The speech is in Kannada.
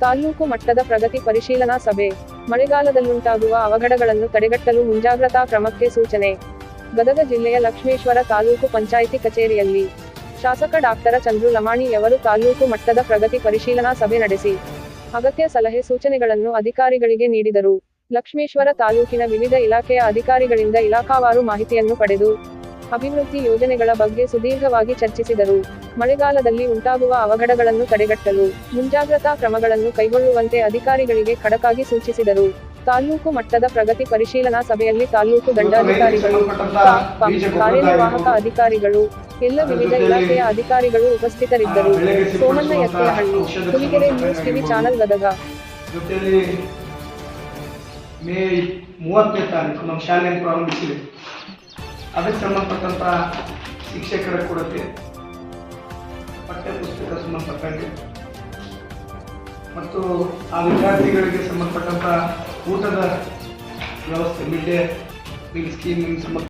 ತಾಲ್ಲೂಕು ಮಟ್ಟದ ಪ್ರಗತಿ ಪರಿಶೀಲನಾ ಸಭೆ. ಮಳೆಗಾಲದಲ್ಲುಂಟಾಗುವ ಅವಘಡಗಳನ್ನು ತಡೆಗಟ್ಟಲು ಮುಂಜಾಗ್ರತಾ ಕ್ರಮಕ್ಕೆ ಸೂಚನೆ. ಗದಗ ಜಿಲ್ಲೆಯ ಲಕ್ಷ್ಮೇಶ್ವರ ತಾಲೂಕು ಪಂಚಾಯಿತಿ ಕಚೇರಿಯಲ್ಲಿ. ಶಾಸಕ ಡಾಕ್ಟರ ಚಂದ್ರು ಲಮಾಣಿಯವರು ತಾಲೂಕು ಮಟ್ಟದ ಪ್ರಗತಿ ಪರಿಶೀಲನಾ ಸಭೆ ನಡೆಸಿ. ಅಗತ್ಯ ಸಲಹೆ ಸೂಚನೆಗಳನ್ನು ಅಧಿಕಾರಿಗಳಿಗೆ ನೀಡಿದರು. ಲಕ್ಷ್ಮೇಶ್ವರ ತಾಲೂಕಿನ ವಿವಿಧ ಇಲಾಖೆಯ ಅಧಿಕಾರಿಗಳಿಂದ ಇಲಾಖಾವಾರು ಮಾಹಿತಿಯನ್ನು ಪಡೆದು ಅಭಿವೃದ್ಧಿ ಯೋಜನೆಗಳ ಬಗ್ಗೆ ಸುದೀರ್ಘವಾಗಿ ಚರ್ಚಿಸಿದರು. ಮಳೆಗಾಲದಲ್ಲಿ ಉಂಟಾಗುವ ಅವಘಡಗಳನ್ನು ತಡೆಗಟ್ಟಲು ಮುಂಜಾಗ್ರತಾ ಕ್ರಮಗಳನ್ನು ಕೈಗೊಳ್ಳುವಂತೆ ಅಧಿಕಾರಿಗಳಿಗೆ ಖಡಕಾಗಿ ಸೂಚಿಸಿದರು. ತಾಲೂಕು ಮಟ್ಟದ ಪ್ರಗತಿ ಪರಿಶೀಲನಾ ಸಭೆಯಲ್ಲಿ ತಾಲ್ಲೂಕು ದಂಡಾಧಿಕಾರಿಗಳು ಕಾರ್ಯನಿರ್ವಾಹಕ ಅಧಿಕಾರಿಗಳು ಎಲ್ಲ ವಿವಿಧ ಇಲಾಖೆಯ ಅಧಿಕಾರಿಗಳು ಉಪಸ್ಥಿತರಿದ್ದರು. Somanna Ettehalli Huligere news TV channel Gadag. May ಮೂವತ್ತನೇ ತಾರೀಕು ನಮ್ಮ ಶಾಲೆಯನ್ನು ಪ್ರಾರಂಭಿಸಿದೆ. ಅದಕ್ಕೆ ಸಂಬಂಧಪಟ್ಟಂತ ಶಿಕ್ಷಕರ ಕೊರತೆ, ಪಠ್ಯಪುಸ್ತಕ ಸಂಬಂಧಪಟ್ಟಂಗೆ. ಮತ್ತು ಆ ವಿದ್ಯಾರ್ಥಿಗಳಿಗೆ ಸಂಬಂಧಪಟ್ಟಂತ ಊಟದ ವ್ಯವಸ್ಥೆ ಮಿಡ್ ಡೇ ಮೀಲ್ ಸ್ಕೀಮ್ ಸಂಬಂಧ